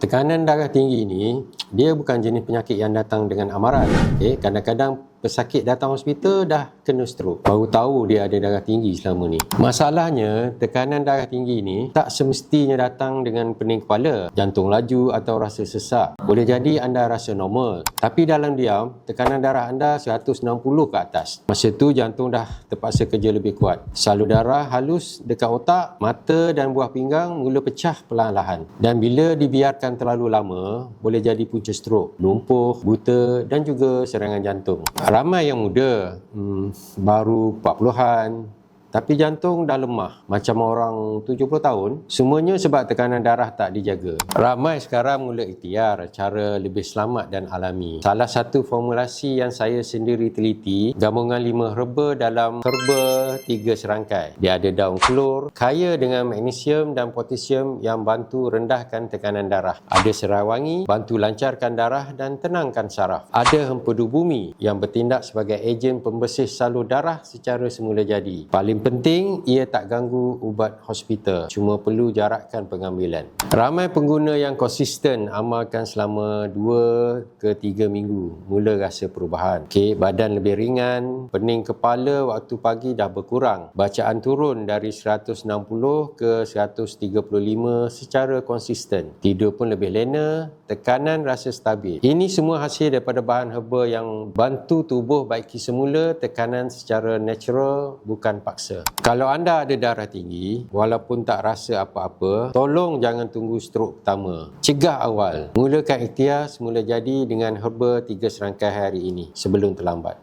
Tekanan darah tinggi ini dia bukan jenis penyakit yang datang dengan amaran. Okay? Kadang-kadang pesakit datang hospital dah kena stroke. Baru tahu dia ada darah tinggi selama ni. Masalahnya, tekanan darah tinggi ni tak semestinya datang dengan pening kepala, jantung laju atau rasa sesak. Boleh jadi anda rasa normal. Tapi dalam diam, tekanan darah anda 160 ke atas. Masa tu jantung dah terpaksa kerja lebih kuat. Salur darah halus dekat otak, mata dan buah pinggang mula pecah perlahan-lahan. Dan bila dibiarkan terlalu lama, boleh jadi punca stroke, lumpuh, buta dan juga serangan jantung ramai yang muda hmm, baru 40-an tapi jantung dah lemah macam orang 70 tahun semuanya sebab tekanan darah tak dijaga. Ramai sekarang mula ikhtiar cara lebih selamat dan alami. Salah satu formulasi yang saya sendiri teliti gabungan 5 herba dalam herba 3 serangkai. Dia ada daun kelor kaya dengan magnesium dan potasium yang bantu rendahkan tekanan darah. Ada serai wangi bantu lancarkan darah dan tenangkan saraf. Ada hempedu bumi yang bertindak sebagai ejen pembersih salur darah secara semula jadi. Paling penting ia tak ganggu ubat hospital. Cuma perlu jarakkan pengambilan. Ramai pengguna yang konsisten amalkan selama 2 ke 3 minggu. Mula rasa perubahan. Okay, badan lebih ringan pening kepala waktu pagi dah berkurang. Bacaan turun dari 160 ke 135 secara konsisten. Tidur pun lebih lena tekanan rasa stabil. Ini semua hasil daripada bahan herba yang bantu tubuh baiki semula tekanan secara natural bukan paksa rasa. Kalau anda ada darah tinggi, walaupun tak rasa apa-apa, tolong jangan tunggu strok pertama. Cegah awal. Mulakan ikhtiar semula jadi dengan herba tiga serangkai hari ini sebelum terlambat.